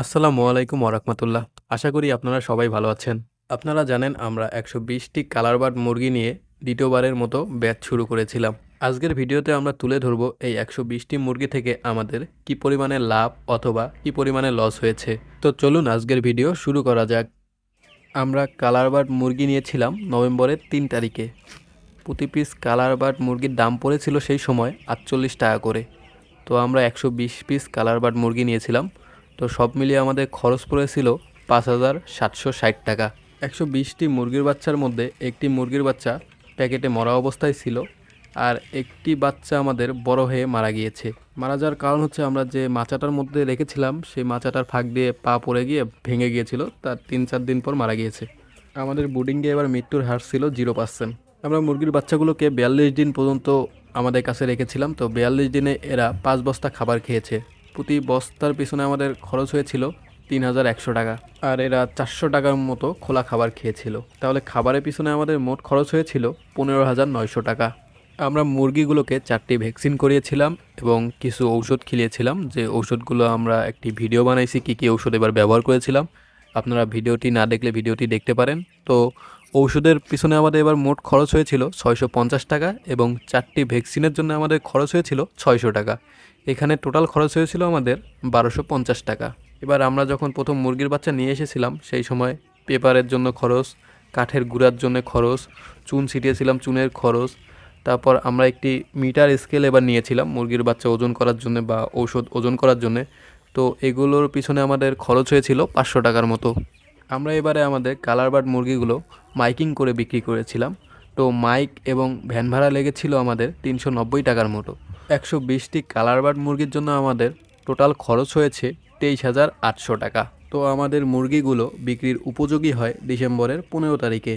আসসালামু আলাইকুম ওরহমতুল্লাহ আশা করি আপনারা সবাই ভালো আছেন। আপনারা জানেন আমরা একশো বিশটি কালার বার্ড মুরগি নিয়ে দ্বিতীয়বারের মতো ব্যাচ শুরু করেছিলাম। আজকের ভিডিওতে আমরা তুলে ধরব এই একশো বিশটি মুরগি থেকে আমাদের কি পরিমাণে লাভ অথবা কি পরিমাণে লস হয়েছে। তো চলুন আজকের ভিডিও শুরু করা যাক। আমরা কালার বার্ড মুরগি নিয়েছিলাম নভেম্বরের তিন তারিখে। প্রতি পিস কালার বার্ড মুরগির দাম পড়েছিল সেই সময় আটচল্লিশ টাকা করে। তো আমরা একশো বিশ পিস কালার বার্ড মুরগি নিয়েছিলাম। তো সব মিলিয়ে আমাদের খরচ পড়েছিল পাঁচ হাজার সাতশো ষাট টাকা। একশো বিশটি মুরগির বাচ্চার মধ্যে একটি মুরগির বাচ্চা প্যাকেটে মরা অবস্থায় ছিল আর একটি বাচ্চা আমাদের বড় হয়ে মারা গিয়েছে। মারা যাওয়ার কারণ হচ্ছে আমরা যে মাচাটার মধ্যে রেখেছিলাম, সেই মাচাটার ফাঁক দিয়ে পা পড়ে গিয়ে ভেঙে গিয়েছিল, তার তিন চার দিন পর মারা গিয়েছে। আমাদের বুডিংয়ে এবার মৃত্যুর হার ছিল জিরো পার্সেন্ট আমরা মুরগির বাচ্চাগুলোকে বিয়াল্লিশ দিন পর্যন্ত আমাদের কাছে রেখেছিলাম, তো বিয়াল্লিশ দিনে এরা পাঁচ বস্তা খাবার খেয়েছে। প্রতি বস্তার পিছনে আমাদের খরচ হয়েছিল তিন হাজার একশো টাকা। আর এরা চারশো টাকার মতো খোলা খাবার খেয়েছিল। তাহলে খাবারের পিছনে আমাদের মোট খরচ হয়েছিল পনেরো হাজার নয়শো টাকা। আমরা মুরগিগুলোকে চারটি ভ্যাকসিন করিয়েছিলাম এবং কিছু ঔষধ খিলিয়েছিলাম, যে ঔষধগুলো আমরা একটি ভিডিও বানাইছি, কী কী ঔষধ এবার ব্যবহার করেছিলাম। আপনারা ভিডিওটি না দেখলে ভিডিওটি দেখতে পারেন। তো ঔষধের পিছনে আমাদের এবার মোট খরচ হয়েছিল ছয়শো পঞ্চাশ টাকা এবং চারটি ভ্যাকসিনের জন্য আমাদের খরচ হয়েছিল ছয়শো টাকা। এখানে টোটাল খরচ হয়েছিল আমাদের বারোশো পঞ্চাশ টাকা। এবার আমরা যখন প্রথম মুরগির বাচ্চা নিয়ে এসেছিলাম, সেই সময় পেপারের জন্য খরচ, কাঠের গুঁড়ার জন্য খরচ, চুন ছিটিয়েছিলাম চুনের খরচ, তারপর আমরা একটি মিটার স্কেল এবার নিয়েছিলাম মুরগির বাচ্চা ওজন করার জন্য বা ঔষধ ওজন করার জন্য। তো এগুলোর পিছনে আমাদের খরচ হয়েছিল পাঁচশো টাকার মতো। আমরা এবারে আমাদের কালার বার্ড মুরগিগুলো মাইকিং করে বিক্রি করেছিলাম। তো মাইক এবং ভ্যান ভাড়া লেগেছিল আমাদের তিনশো নব্বই টাকার মতো। একশো বিশটি কালার বার্ড মুরগির জন্য আমাদের টোটাল খরচ হয়েছে তেইশ হাজার আটশো টাকা। তো আমাদের মুরগিগুলো বিক্রির উপযোগী হয় ডিসেম্বরের পনেরো তারিখে।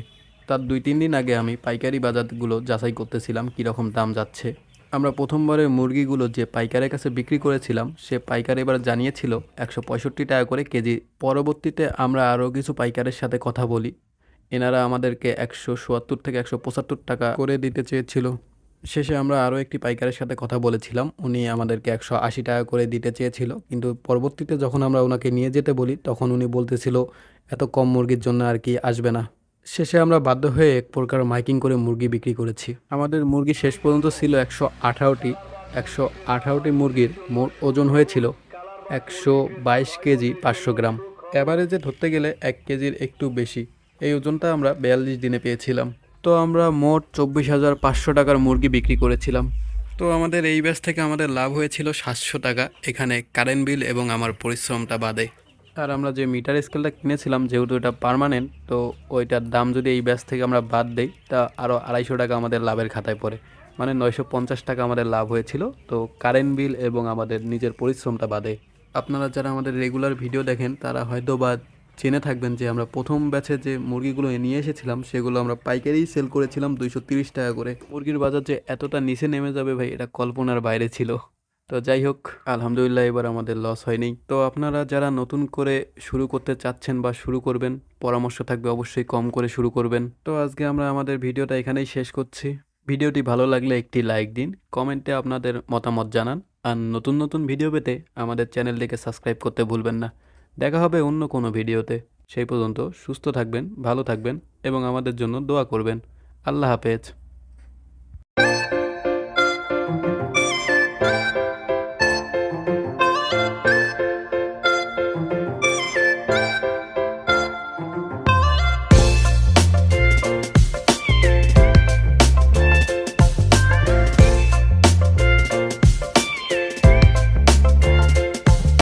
তার দুই তিন দিন আগে আমি পাইকারি বাজারগুলো যাচাই করতেছিলাম কীরকম দাম যাচ্ছে। আমরা প্রথমবারের মুরগিগুলো যে পাইকারের কাছে বিক্রি করেছিলাম, সে পাইকার এবার জানিয়েছিল একশো পঁয়ষট্টি টাকা করে কেজি। পরবর্তীতে আমরা আরও কিছু পাইকারের সাথে কথা বলি। এনারা আমাদেরকে একশো চুয়াত্তর থেকে একশো পঁচাত্তর টাকা করে দিতে চেয়েছিল। শেষে আমরা আরও একটি পাইকারের সাথে কথা বলেছিলাম। উনি আমাদেরকে একশো আশি টাকা করে দিতে চেয়েছিল। কিন্তু পরবর্তীতে যখন আমরা ওনাকে নিয়ে যেতে বলি, তখন উনি বলতেছিল, এত কম মুরগির জন্য আর কি আসবে না। শেষে আমরা বাধ্য হয়ে এক প্রকার মাইকিং করে মুরগি বিক্রি করেছি। আমাদের মুরগি শেষ পর্যন্ত ছিল একশো আঠারোটি। একশো আঠারোটি মুরগির মোট ওজন হয়েছিল একশো বাইশ কেজি পাঁচশো গ্রাম। অ্যাভারেজে ধরতে গেলে এক কেজির একটু বেশি। এই ওজনটা আমরা বিয়াল্লিশ দিনে পেয়েছিলাম। তো আমরা মোট চব্বিশ হাজার পাঁচশো টাকার মুরগি বিক্রি করেছিলাম। তো আমাদের এই ব্যাচ থেকে আমাদের লাভ হয়েছিল সাতশো টাকা, এখানে কারেন্ট বিল এবং আমার পরিশ্রমটা বাদে। আর আমরা যে মিটার স্কেলটা কিনেছিলাম, যেহেতু এটা পার্মানেন্ট তো ওইটার দাম যদি এই ব্যাচ থেকে আমরা বাদ দেই, তা আরও আড়াইশো টাকা আমাদের লাভের খাতায় পড়ে। মানে নয়শো পঞ্চাশ টাকা আমাদের লাভ হয়েছিল, তো কারেন্ট বিল এবং আমাদের নিজের পরিশ্রমটা বাদে। আপনারা যারা আমাদের রেগুলার ভিডিও দেখেন, তারা হয়তো বা জেনে থাকবেন যে আমরা প্রথম ব্যাচে যে মুরগিগুলো নিয়ে এসেছিলাম, সেগুলো আমরা পাইকারি সেল করেছিলাম দুইশো টাকা করে। মুরগির বাজার যে এতটা নিচে নেমে যাবে ভাই, এটা কল্পনার বাইরে ছিল। তো যাই হোক, আলহামদুলিল্লাহ এবার আমাদের লস হয়নি। তো আপনারা যারা নতুন করে শুরু করতে চাচ্ছেন বা শুরু করবেন, পরামর্শ থাকবে অবশ্যই কম করে শুরু করবেন। তো আজকে আমরা আমাদের ভিডিওটা এখানেই শেষ করছি। ভিডিওটি ভালো লাগলে একটি লাইক দিন, কমেন্টে আপনাদের মতামত জানান। আর নতুন নতুন ভিডিও পেতে আমাদের চ্যানেলটিকে সাবস্ক্রাইব করতে ভুলবেন না। দেখা হবে অন্য কোনো ভিডিওতে। সেই পর্যন্ত সুস্থ থাকবেন, ভালো থাকবেন এবং আমাদের জন্য দোয়া করবেন। আল্লাহ হাফেজ।